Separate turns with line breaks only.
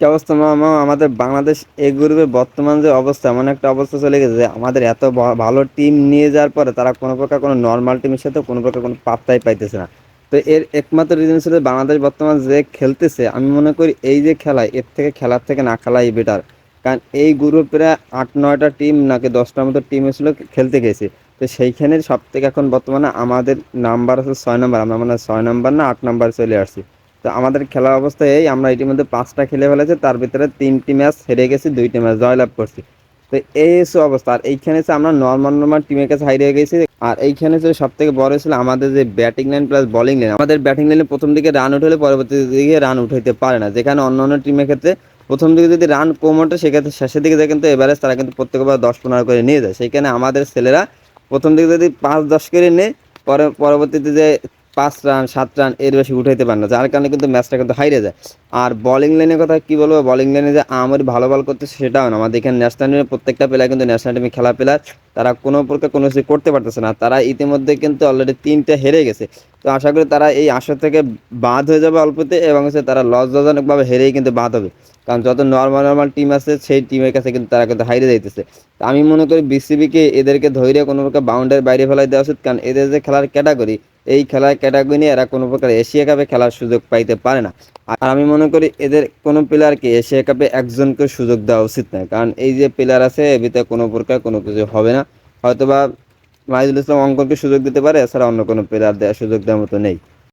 কি অবস্থা মামা আমাদের বাংলাদেশ এ গ্রুপে বর্তমান যে অবস্থা, এমন একটা অবস্থা চলে গেছে যে আমাদের এত ভালো টিম নিয়ে যাওয়ার পরে তারা কোনো প্রকার কোনো নর্মাল টিমের সাথে কোনো প্রকার কোনো পাত্তাই পাইতেছে না। তো এর একমাত্র রিজন ছিল বাংলাদেশ বর্তমান যে খেলতেছে, আমি মনে করি এই যে খেলা, এর থেকে খেলার থেকে না খেলাই বেটার কারণ এই গ্রুপের আট, নয়টা টিম নাকি দশটার মতো টিম এসেছিল খেলতে গেছে। তো সেইখানে সব থেকে এখন বর্তমানে আমাদের নাম্বার আছে ছয় নাম্বার আমরা মানে ছয় নাম্বার না আট নাম্বার চলে আসছি। তো আমাদের খেলার অবস্থা এই, আমরা ইতিমধ্যে পাঁচটা খেলে ফেলেছি, তার ভিতরে তিনটি ম্যাচ হেরে গেছি, দুইটি ম্যাচ জয়লাভ করছি। তো এই হচ্ছে অবস্থা, আর এইখানে হচ্ছে আমরা নর্মাল নর্মাল টিমের কাছে হারিয়ে গেছি, আর এইখানে যে সব থেকে বড় ছিল আমাদের যে batting line plus bowling line আমাদের ব্যাটিং লাইনে প্রথম দিকে রান উঠলে পরবর্তী দিকে রান উঠাইতে পারে না, যেখানে অন্য অন্য টিমের ক্ষেত্রে প্রথম দিকে যদি রান কম ওঠে, সেক্ষেত্রে শেষের দিকে যায় কিন্তু এভারেজ তারা কিন্তু প্রত্যেকবার দশ পনেরো করে নিয়ে যায়, সেইখানে আমাদের ছেলেরা প্রথম দিকে যদি পাঁচ, দশ করে নেয়, পরে, পরবর্তীতে যে পাঁচ রান, সাত রান, এর বেশি উঠাইতে পারে না, যার কারণে কিন্তু ম্যাচটা কিন্তু হাইরে যায়। আর বলিং লাইনের কথা কি বলব? বলিং লাইনে যে আমার ভালো বল করতেছে সেটাও না। আমাদের এখানে ন্যাশনাল টিমের প্রত্যেকটা প্লেয়ার কিন্তু ন্যাশনাল টিমে খেলা প্লেয়ার তারা কোনো প্রকার কোনো কিছু করতে পারতেছে না। তারা ইতিমধ্যে কিন্তু অলরেডি তিনটে হেরে গেছে। তো আশা করি তারা এই আশা থেকে বাদ হয়ে যাবে অল্পতে এবং হচ্ছে তারা লজ্জাজনকভাবে হেরেই কিন্তু বাদ হবে। কারণ যত নর্মাল নর্মাল টিম আছে, সেই টিমের কাছে কিন্তু তারা কিন্তু হাইরে যাইতেছে। আমি মনে করি বিসিবিকে এদেরকে ধৈর্য কোনো প্রকার বাউন্ডারি বাইরে ফেলাই দেওয়া উচিত। কারণ এদের যে খেলার ক্যাটাগরি এই খেলার ক্যাটাগরি নিয়ে এরা কোনো প্রকার এশিয়া কাপে খেলার সুযোগ পাইতে পারে না। আর আমি মনে করি এদের কোনো প্লেয়ারকে এশিয়া কাপে একজনকে সুযোগ দেওয়া উচিত নয়। কারণ এই যে প্লেয়ার আছে এ ভিতরে কোনো প্রকার কোনো কিছু হবে না। হয়তোবা মাহিদুল ইসলাম অঙ্কনকে সুযোগ দিতে পারে, এছাড়া অন্য কোনো প্লেয়ার দেওয়ার সুযোগ দেওয়ার মতো নেই।